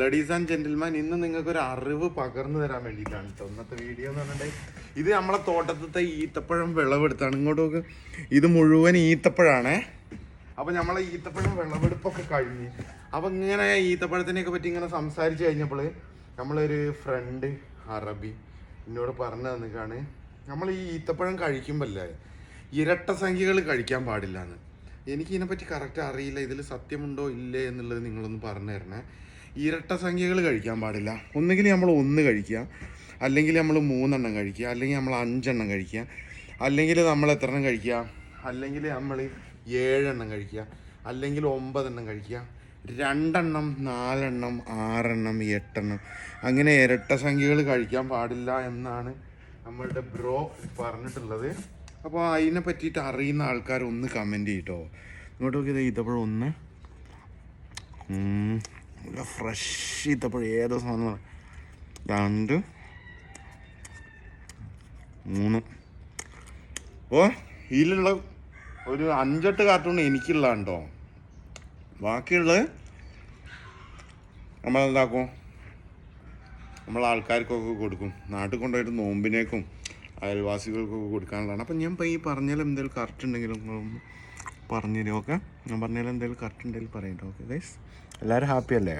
Ladies and gentleman ഇന്ന് നിങ്ങൾക്ക് ഒരു അറിവ് പകർന്നു തരാൻ വേണ്ടിയിട്ടാണ് കേട്ടോ ഇന്നത്തെ വീഡിയോ എന്ന് പറഞ്ഞിട്ടുണ്ടെങ്കിൽ ഇത് നമ്മളെ തോട്ടത്തിലത്തെ ഈത്തപ്പഴം വിളവെടുത്താണ്. ഇങ്ങോട്ട് നോക്ക്. ഇത് മുഴുവൻ ഈത്തപ്പഴാണേ. അപ്പൊ നമ്മളെ ഈത്തപ്പഴം വിളവെടുപ്പൊക്കെ കഴിഞ്ഞ് അപ്പൊ ഇങ്ങനെ ഈത്തപ്പഴത്തിനെയൊക്കെ പറ്റി ഇങ്ങനെ സംസാരിച്ചു കഴിഞ്ഞപ്പോൾ നമ്മളൊരു ഫ്രണ്ട് അറബി എന്നോട് പറഞ്ഞു തന്നിക്കാണ്. നമ്മൾ ഈ ഈത്തപ്പഴം കഴിക്കുമ്പോൾ ഇരട്ട സംഖ്യകൾ കഴിക്കാൻ പാടില്ല എന്ന് എനിക്ക് ഇതിനെപ്പറ്റി കറക്റ്റ് അറിയില്ല. ഇതിൽ സത്യമുണ്ടോ ഇല്ലേ എന്നുള്ളത് നിങ്ങളൊന്ന് പറഞ്ഞു തരണേ. ഇരട്ട സംഖ്യകൾ കഴിക്കാൻ പാടില്ല. ഒന്നുകിൽ നമ്മൾ ഒന്ന് കഴിക്കുക അല്ലെങ്കിൽ നമ്മൾ മൂന്നെണ്ണം കഴിക്കുക അല്ലെങ്കിൽ നമ്മൾ അഞ്ചെണ്ണം കഴിക്കുക അല്ലെങ്കിൽ നമ്മൾ എത്ര എണ്ണം കഴിക്കുക? അല്ലെങ്കിൽ നമ്മൾ ഏഴെണ്ണം കഴിക്കുക അല്ലെങ്കിൽ ഒമ്പതെണ്ണം കഴിക്കുക രണ്ടെണ്ണം നാലെണ്ണം ആറെണ്ണം എട്ടെണ്ണം. അങ്ങനെ ഇരട്ട സംഖ്യകൾ കഴിക്കാൻ പാടില്ല എന്നാണ് നമ്മളുടെ ബ്രോ പറഞ്ഞിട്ടുള്ളത്. അപ്പോൾ അതിനെ പറ്റിയിട്ട് അറിയുന്ന ആൾക്കാർ ഒന്ന് കമന്റ് ചെയ്യട്ടോ ഇങ്ങോട്ട് നോക്കിയത് ഇതപ്പോഴൊന്ന് നല്ല ഫ്രഷ് ഈത്തപ്പഴം ഏതോ സാധനം രണ്ട് മൂന്ന്. ഓ ഇതിലുള്ള ഒരു അഞ്ചെട്ട് കാർട്ടൂൺ എനിക്കുള്ള കേട്ടോ ബാക്കിയുള്ളത് നമ്മളെന്താക്കും നമ്മൾ ആൾക്കാർക്കൊക്കെ കൊടുക്കും. നാട്ടിൽ കൊണ്ടുപോയിട്ട് നോമ്പിനേക്കും അയൽവാസികൾക്കൊക്കെ കൊടുക്കാനുള്ളതാണ്. അപ്പം ഞാൻ ഈ പറഞ്ഞാലും എന്തെങ്കിലും കറക്റ്റ് ഉണ്ടെങ്കിലും പറഞ്ഞു തരും ഓക്കെ? ഞാൻ പറഞ്ഞാലും എന്തെങ്കിലും കറക്റ്റ് ഉണ്ടെങ്കിൽ പറയണ്ട ഓക്കെ ഗൈസ് എല്ലാവരും ഹാപ്പി അല്ലേ?